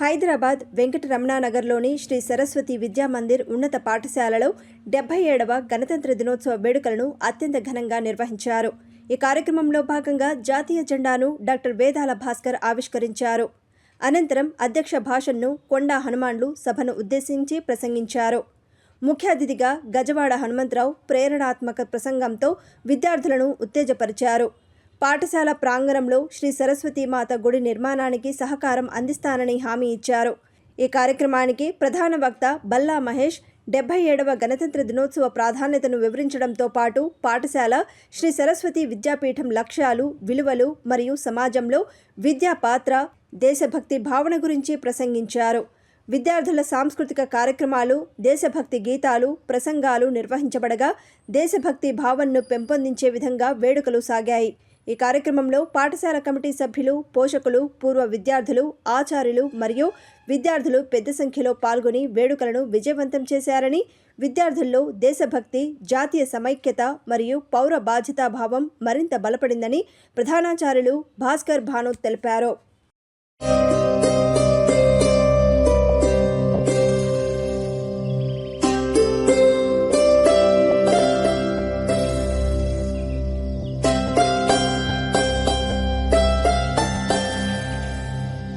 హైదరాబాద్ వెంకటరమణానగర్లోని శ్రీ సరస్వతి విద్యామందిర్ ఉన్నత పాఠశాలలో డెబ్బై ఏడవ గణతంత్ర దినోత్సవ వేడుకలను అత్యంత ఘనంగా నిర్వహించారు. ఈ కార్యక్రమంలో భాగంగా జాతీయ జెండాను డాక్టర్ వేదాల భాస్కర్ ఆవిష్కరించారు. అనంతరం అధ్యక్ష భాషణను కొండా హనుమాన్లు సభను ఉద్దేశించి ప్రసంగించారు. ముఖ్య అతిథిగా గజవాడ హనుమంతరావు ప్రేరణాత్మక ప్రసంగంతో విద్యార్థులను ఉత్తేజపరిచారు. పాఠశాల ప్రాంగణంలో శ్రీ సరస్వతీ మాత గుడి నిర్మాణానికి సహకారం అందిస్తానని హామీ ఇచ్చారు. ఈ కార్యక్రమానికి ప్రధాన వక్త బల్లా మహేష్ డెబ్బై ఏడవ గణతంత్ర దినోత్సవ ప్రాధాన్యతను వివరించడంతో పాటు పాఠశాల శ్రీ సరస్వతి విద్యాపీఠం లక్ష్యాలు విలువలు మరియు సమాజంలో విద్యా పాత్ర దేశభక్తి భావన గురించి ప్రసంగించారు. విద్యార్థుల సాంస్కృతిక కార్యక్రమాలు దేశభక్తి గీతాలు ప్రసంగాలు నిర్వహించబడగా దేశభక్తి భావనను పెంపొందించే విధంగా వేడుకలు సాగాయి. ఈ కార్యక్రమంలో పాఠశాల కమిటీ సభ్యులు పోషకులు పూర్వ విద్యార్థులు ఆచార్యులు మరియు విద్యార్థులు పెద్ద సంఖ్యలో పాల్గొని వేడుకలను విజయవంతం చేశారని విద్యార్థుల్లో దేశభక్తి జాతీయ సమైక్యత మరియు పౌర బాధ్యతాభావం మరింత బలపడిందని ప్రధానాచార్యులు భాస్కర్ భాను తెలిపారు.